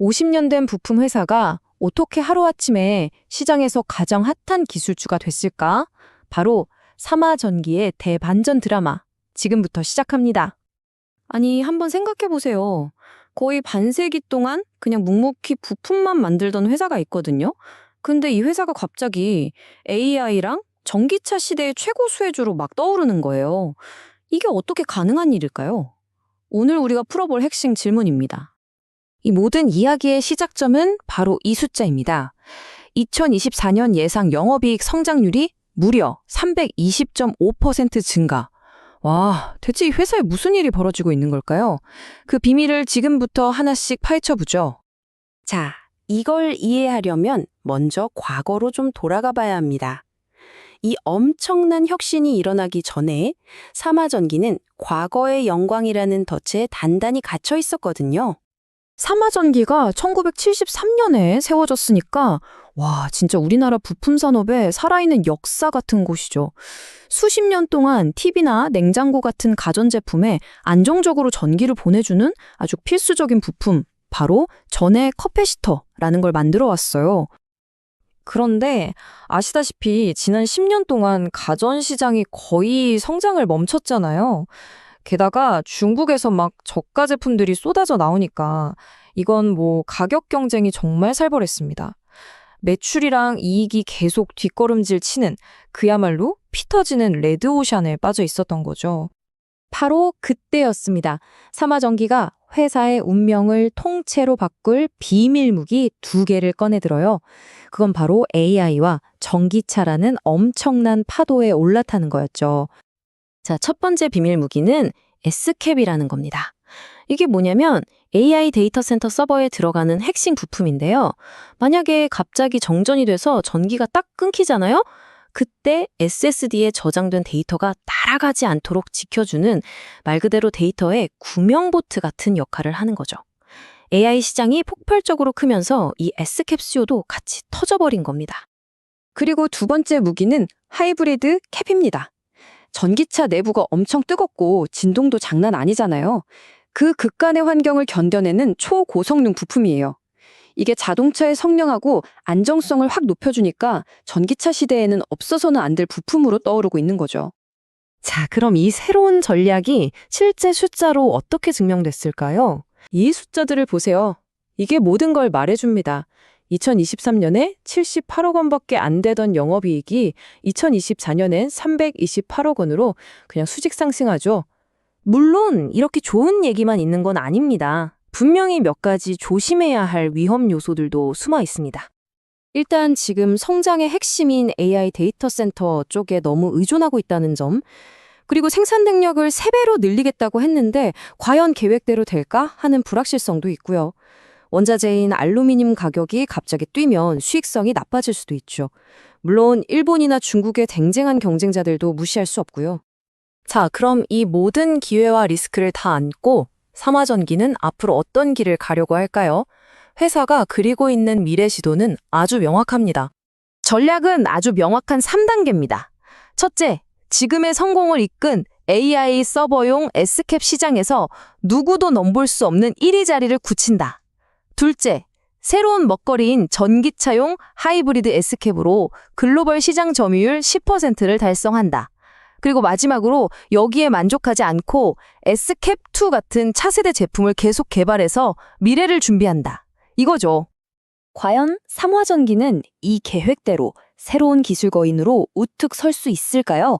50년 된 부품 회사가 어떻게 하루아침에 시장에서 가장 핫한 기술주가 됐을까? 바로 삼화전기의 대반전 드라마. 지금부터 시작합니다. 아니, 한번 생각해 보세요. 거의 반세기 동안 그냥 묵묵히 부품만 만들던 회사가 있거든요. 근데 이 회사가 갑자기 AI랑 전기차 시대의 최고 수혜주로 막 떠오르는 거예요. 이게 어떻게 가능한 일일까요? 오늘 우리가 풀어볼 핵심 질문입니다. 이 모든 이야기의 시작점은 바로 이 숫자입니다. 2024년 예상 영업이익 성장률이 무려 320.5% 증가. 와, 대체 이 회사에 무슨 일이 벌어지고 있는 걸까요? 그 비밀을 지금부터 하나씩 파헤쳐보죠. 자, 이걸 이해하려면 먼저 과거로 좀 돌아가 봐야 합니다. 이 엄청난 혁신이 일어나기 전에 삼화전기는 과거의 영광이라는 덫에 단단히 갇혀 있었거든요. 삼화전기가 1973년에 세워졌으니까 와, 진짜 우리나라 부품 산업의 살아있는 역사 같은 곳이죠. 수십 년 동안 TV나 냉장고 같은 가전제품에 안정적으로 전기를 보내주는 아주 필수적인 부품, 바로 전해 커패시터라는 걸 만들어 왔어요. 그런데 아시다시피 지난 10년 동안 가전 시장이 거의 성장을 멈췄잖아요. 게다가 중국에서 막 저가 제품들이 쏟아져 나오니까 이건 뭐 가격 경쟁이 정말 살벌했습니다. 매출이랑 이익이 계속 뒷걸음질 치는 그야말로 피 터지는 레드오션에 빠져 있었던 거죠. 바로 그때였습니다. 삼화전기가 회사의 운명을 통째로 바꿀 비밀 무기 두 개를 꺼내들어요. 그건 바로 AI와 전기차라는 엄청난 파도에 올라타는 거였죠. 자, 첫 번째 비밀 무기는 S캡이라는 겁니다. 이게 뭐냐면 AI 데이터 센터 서버에 들어가는 핵심 부품인데요. 만약에 갑자기 정전이 돼서 전기가 딱 끊기잖아요? 그때 SSD에 저장된 데이터가 날아가지 않도록 지켜주는 말 그대로 데이터의 구명보트 같은 역할을 하는 거죠. AI 시장이 폭발적으로 크면서 이 S캡수요도 같이 터져버린 겁니다. 그리고 두 번째 무기는 하이브리드 캡입니다. 전기차 내부가 엄청 뜨겁고 진동도 장난 아니잖아요. 그 극간의 환경을 견뎌내는 초고성능 부품이에요. 이게 자동차의 성능하고 안정성을 확 높여주니까 전기차 시대에는 없어서는 안 될 부품으로 떠오르고 있는 거죠. 자, 그럼 이 새로운 전략이 실제 숫자로 어떻게 증명됐을까요? 이 숫자들을 보세요. 이게 모든 걸 말해줍니다. 2023년에 78억 원밖에 안 되던 영업이익이 2024년엔 328억 원으로 그냥 수직 상승하죠. 물론 이렇게 좋은 얘기만 있는 건 아닙니다. 분명히 몇 가지 조심해야 할 위험 요소들도 숨어 있습니다. 일단 지금 성장의 핵심인 AI 데이터 센터 쪽에 너무 의존하고 있다는 점, 그리고 생산 능력을 3배로 늘리겠다고 했는데 과연 계획대로 될까 하는 불확실성도 있고요. 원자재인 알루미늄 가격이 갑자기 뛰면 수익성이 나빠질 수도 있죠. 물론 일본이나 중국의 쟁쟁한 경쟁자들도 무시할 수 없고요. 자, 그럼 이 모든 기회와 리스크를 다 안고 삼화전기는 앞으로 어떤 길을 가려고 할까요? 회사가 그리고 있는 미래 시도는 아주 명확합니다. 전략은 아주 명확한 3단계입니다. 첫째, 지금의 성공을 이끈 AI 서버용 S캡 시장에서 누구도 넘볼 수 없는 1위 자리를 굳힌다. 둘째, 새로운 먹거리인 전기차용 하이브리드 S캡으로 글로벌 시장 점유율 10%를 달성한다. 그리고 마지막으로 여기에 만족하지 않고 S캡2 같은 차세대 제품을 계속 개발해서 미래를 준비한다. 이거죠. 과연 삼화전기는 이 계획대로 새로운 기술 거인으로 우뚝 설 수 있을까요?